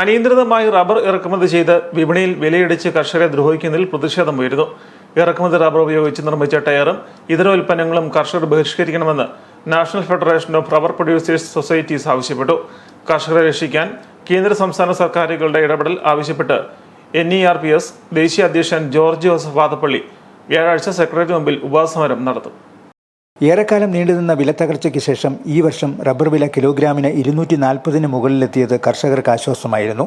അനിയന്ത്രിതമായി rubber ഇറക്കുമതി ചെയ്ത് വിപണിയിൽ വിലയിടിച്ച് കർഷകരെ ദ്രോഹിക്കുന്നതിൽ പ്രതിഷേധം ഉയരുന്നു. ഇറക്കുമതി റബ്ബർ ഉപയോഗിച്ച് നിർമ്മിച്ച ടയറും ഇതര ഉൽപ്പന്നങ്ങളും കർഷകർ ബഹിഷ്കരിക്കണമെന്ന് National Federation of Rubber Producers Societies ആവശ്യപ്പെട്ടു. കർഷകരെ രക്ഷിക്കാൻ കേന്ദ്ര സംസ്ഥാന സർക്കാരുകളുടെ ഇടപെടൽ ആവശ്യപ്പെട്ട് N E R P S ദേശീയ അധ്യക്ഷൻ ജോർജ് ജോസഫ് വാദപ്പള്ളി വ്യാഴാഴ്ച സെക്രട്ടറി മുമ്പിൽ ഉപവാസമരം നടത്തും. ഏറെക്കാലം നീണ്ടുനിന്ന വിലത്തകർച്ചയ്ക്ക് ശേഷം ഈ വർഷം റബ്ബർ വില കിലോഗ്രാമിന് ഇരുന്നൂറ്റി നാൽപ്പതിന് മുകളിലെത്തിയത് കർഷകർക്ക് ആശ്വാസമായിരുന്നു.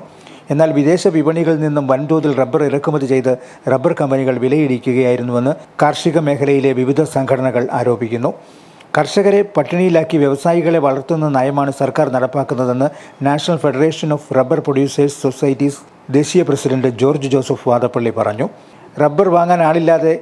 എന്നാൽ വിദേശ വിപണികളിൽ നിന്നും വൻതോതിൽ റബ്ബർ ഇറക്കുമതി ചെയ്ത് റബ്ബർ കമ്പനികൾ വിലയിടിക്കുകയായിരുന്നുവെന്ന് കാർഷിക മേഖലയിലെ വിവിധ സംഘടനകൾ ആരോപിക്കുന്നു. കർഷകരെ പട്ടിണിയിലാക്കി വ്യവസായികളെ വളർത്തുന്ന നയമാണ് സർക്കാർ നടപ്പാക്കുന്നതെന്ന് National Federation of Rubber Producers Societies ദേശീയ പ്രസിഡന്റ് ജോർജ് ജോസഫ് വാദപ്പള്ളി പറഞ്ഞു. റബ്ബർ വാങ്ങാൻ ആളില്ലാതെ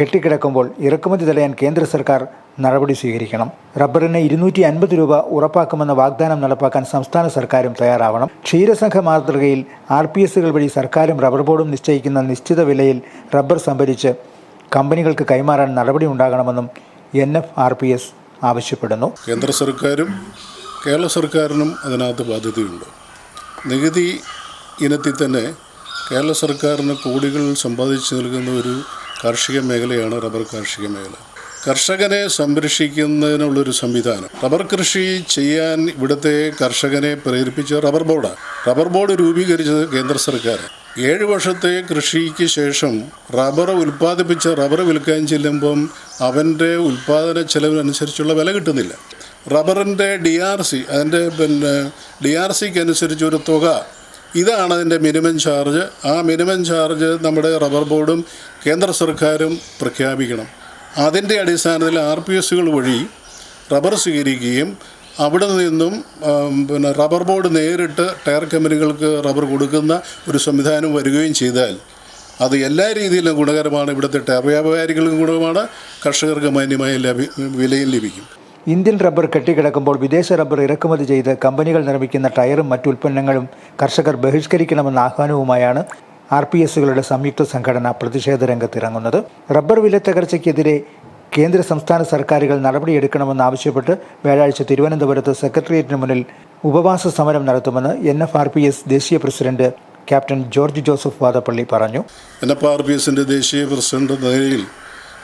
കെട്ടിക്കിടക്കുമ്പോൾ ഇറക്കുമതി തടയാൻ കേന്ദ്ര സർക്കാർ നടപടി സ്വീകരിക്കണം. റബ്ബറിന് ഇരുന്നൂറ്റി അൻപത് രൂപ ഉറപ്പാക്കുമെന്ന വാഗ്ദാനം നടപ്പാക്കാൻ സംസ്ഥാന സർക്കാരും തയ്യാറാവണം. ക്ഷീരസംഘ മാതൃകയിൽ ആർ പി എസുകൾ വഴി സർക്കാരും റബ്ബർ ബോർഡും നിശ്ചയിക്കുന്ന നിശ്ചിത വിലയിൽ റബ്ബർ സംഭരിച്ച് കമ്പനികൾക്ക് കൈമാറാൻ നടപടി ഉണ്ടാകണമെന്നും N F R P S ആവശ്യപ്പെടുന്നു. കേന്ദ്ര സർക്കാരും കേരള സർക്കാരിനും അതിനകത്ത് ബാധ്യതയുണ്ട്. നികുതി ഇനത്തിൽ തന്നെ കേരള സർക്കാരിന് കോടികൾ സമ്പാദിച്ചു നൽകുന്ന ഒരു കാർഷിക മേഖലയാണ് റബ്ബർ കാർഷിക മേഖല. കർഷകനെ സംരക്ഷിക്കുന്നതിനുള്ളൊരു സംവിധാനം. റബ്ബർ കൃഷി ചെയ്യാൻ ഇവിടുത്തെ കർഷകനെ പ്രേരിപ്പിച്ച റബ്ബർ ബോർഡാണ് റബ്ബർ ബോർഡ് രൂപീകരിച്ചത് കേന്ദ്ര സർക്കാർ ഏഴ് വർഷത്തെ കൃഷിക്ക് ശേഷം റബ്ബർ ഉൽപ്പാദിപ്പിച്ച റബ്ബർ വിൽക്കാൻ ചെല്ലുമ്പം അവന്റെ ഉൽപ്പാദന ചെലവിനനുസരിച്ചുള്ള വില കിട്ടുന്നില്ല. റബ്ബറിന്റെ ഡി ആർ സി അതിന്റെ പിന്നെ ഡി ആർ സിക്ക് അനുസരിച്ചൊരു തുക ഇതാണ് അതിന്റെ മിനിമം ചാർജ് ആ മിനിമം ചാർജ് നമ്മുടെ റബ്ബർ ബോർഡും കേന്ദ്ര സർക്കാരും പ്രഖ്യാപിക്കണം. അതിന്റെ അടിസ്ഥാനത്തിൽ ആർ പി എസുകൾ വഴി റബ്ബർ സ്വീകരിക്കുകയും അവിടെ നിന്നും പിന്നെ റബ്ബർ ബോർഡ് നേരിട്ട് ടയർ കമ്പനികൾക്ക് റബ്ബർ കൊടുക്കുന്ന ഒരു സംവിധാനം വരികയും ചെയ്താൽ അത് എല്ലാ രീതിയിലും ഗുണകരമാണ്. ഇവിടുത്തെ ടയർ വ്യാപാരികൾക്കും ഗുണകരമാണ്. കർഷകർക്ക് മാന്യമായ ലഭ്യ വിലയും ലഭിക്കും. ഇന്ത്യൻ റബ്ബർ കെട്ടിക്കിടക്കുമ്പോൾ വിദേശ റബ്ബർ ഇറക്കുമതി ചെയ്ത് കമ്പനികൾ നിർമ്മിക്കുന്ന ടയറും മറ്റു ഉൽപ്പന്നങ്ങളും കർഷകർ ബഹിഷ്കരിക്കണമെന്ന ആഹ്വാനവുമായാണ് ആർ പി എസുകളുടെ സംയുക്ത സംഘടന പ്രതിഷേധ രംഗത്തിറങ്ങുന്നത് റബ്ബർ വില തകർച്ചയ്ക്കെതിരെ കേന്ദ്ര സംസ്ഥാന സർക്കാരുകൾ നടപടിയെടുക്കണമെന്നാവശ്യപ്പെട്ട് വ്യാഴാഴ്ച തിരുവനന്തപുരത്ത് സെക്രട്ടേറിയറ്റിന് മുന്നിൽ ഉപവാസ സമരം നടത്തുമെന്ന് N F R P S ദേശീയ president captain George Joseph Vadappally പറഞ്ഞു. എൻ എഫ് ആർ പി എസിന്റെ ദേശീയ പ്രസിഡന്റ് നിലയിൽ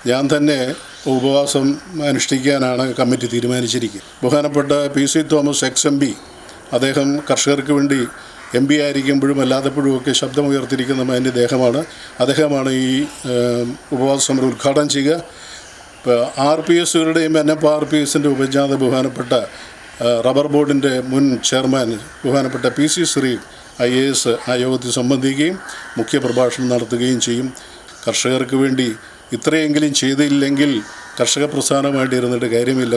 ഞാൻ തന്നെ ഉപവാസം അനുഷ്ഠിക്കാനാണ് കമ്മിറ്റി തീരുമാനിച്ചിരിക്കുക ബഹുമാനപ്പെട്ട P C Thomas ex M P അദ്ദേഹം കർഷകർക്ക് വേണ്ടി എം പി ആയിരിക്കുമ്പോഴും അല്ലാത്തപ്പോഴും ഒക്കെ ശബ്ദമുയർത്തിയിരിക്കുന്ന എന്റെ ദേഹമാണ്. അദ്ദേഹമാണ് ഈ ഉപവാസ സമരം ഉദ്ഘാടനം ചെയ്യുക. ആർ പി എസുകളുടെയും എൻ എഫ് ആർ പി എസിന്റെ ഉപജാത ബഹുമാനപ്പെട്ട റബ്ബർ ബോർഡിന്റെ മുൻ ചെയർമാൻ ബഹുമാനപ്പെട്ട P C Shri I A S ആ യോഗത്തിൽ സംബന്ധിക്കുകയും മുഖ്യപ്രഭാഷണം നടത്തുകയും ചെയ്യും. കർഷകർക്ക് വേണ്ടി ഇത്രയെങ്കിലും ചെയ്തില്ലെങ്കിൽ കർഷക പ്രസ്ഥാനമായിട്ട് ഇരുന്നിട്ട് കാര്യമില്ല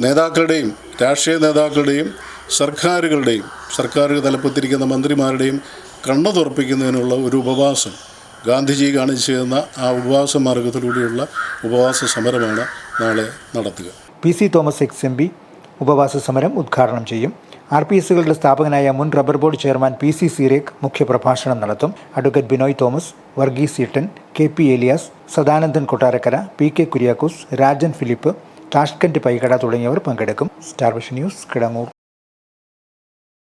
നേതാക്കളുടെയും രാഷ്ട്രീയ നേതാക്കളുടെയും സർക്കാരുകളുടെയും സർക്കാർ തലപ്പത്തിരിക്കുന്ന മന്ത്രിമാരുടെയും കണ്ണു തുറപ്പിക്കുന്നതിനുള്ള ഒരു ഉപവാസം ഗാന്ധിജി കാണിച്ചു തന്ന ആ ഉപവാസ മാർഗത്തിലൂടെയുള്ള ഉപവാസ സമരമാണ് നാളെ നടത്തുക. P C Thomas ex M P ഉപവാസ സമരം ഉദ്ഘാടനം ചെയ്യും. ആർ പി എസുകളുടെ സ്ഥാപകനായ മുൻ rubber board chairman P C സിറേഖ് മുഖ്യപ്രഭാഷണം നടത്തും. Advocate Binoy Thomas Varghese ഈട്ടൻ K P Elias Sadanandan Kottarakkara P K Kuriakose Rajan Philip Tashkent Paikada തുടങ്ങിയവർ പങ്കെടുക്കും. Star Vision News Kidangoor.